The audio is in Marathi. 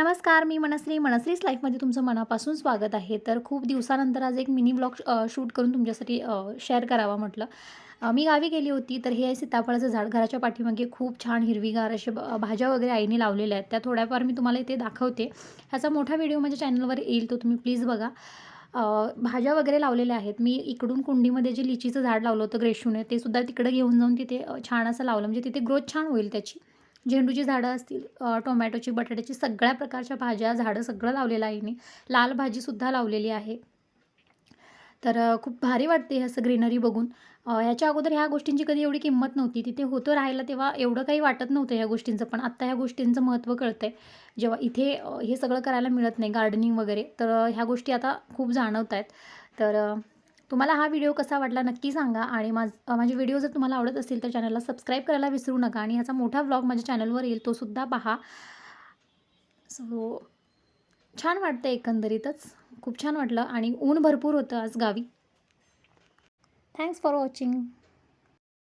नमस्कार मी मनश्री मनश्रीच लाईफमध्ये तुमचं मनापासून स्वागत आहे. तर खूप दिवसानंतर आज एक मिनी ब्लॉग शूट करून तुमच्यासाठी शेअर करावा म्हटलं. मी गावी गेली होती तर हे आहे सीताफळाचं झाड घराच्या पाठीमागे खूप छान हिरवीगार असे ब- भाज्या वगैरे आईने लावलेल्या आहेत. त्या थोड्याफार मी तुम्हाला इथे दाखवते. ह्याचा मोठा व्हिडिओ माझ्या चॅनलवर येईल तो तुम्ही प्लीज बघा. भाज्या वगैरे लावलेल्या आहेत. मी इकडून कुंडीमध्ये जे लिचीचं झाड लावलं होतं ग्रेशूने ते सुद्धा तिकडे घेऊन जाऊन तिथे छान असं लावलं. म्हणजे तिथे ग्रोथ छान होईल त्याची. झेंडूची झाडं असतील टोमॅटोची बटाट्याची सगळ्या प्रकारच्या भाज्या झाडं सगळं लावलेलं आहे मी लाल भाजीसुद्धा लावलेली आहे. तर खूप भारी वाटते हे असं ग्रीनरी बघून. याच्या ह्याच्या अगोदर ह्या गोष्टींची कधी एवढी किंमत नव्हती. तिथे होतं राहायला तेव्हा एवढं काही वाटत नव्हतं ह्या गोष्टींचं. पण आत्ता ह्या गोष्टींचं महत्त्व कळतं आहे जेव्हा इथे हे सगळं करायला मिळत नाही गार्डनिंग वगैरे तर ह्या गोष्टी आता खूप जाणवत आहेत तर तुम्हाला हा व्हिडिओ कसा वाटला नक्की सांगा आणि माझ माझे व्हिडिओ जर तुम्हाला आवडत असतील तर चॅनलला सबस्क्राईब करायला विसरू नका आणि ह्याचा मोठा व्लॉग माझ्या चॅनलवर येईल तो सुद्धा पहा. सो छान वाटतं एकंदरीतच. खूप छान वाटलं आणि ऊन भरपूर होतं आज गावी. Thanks for watching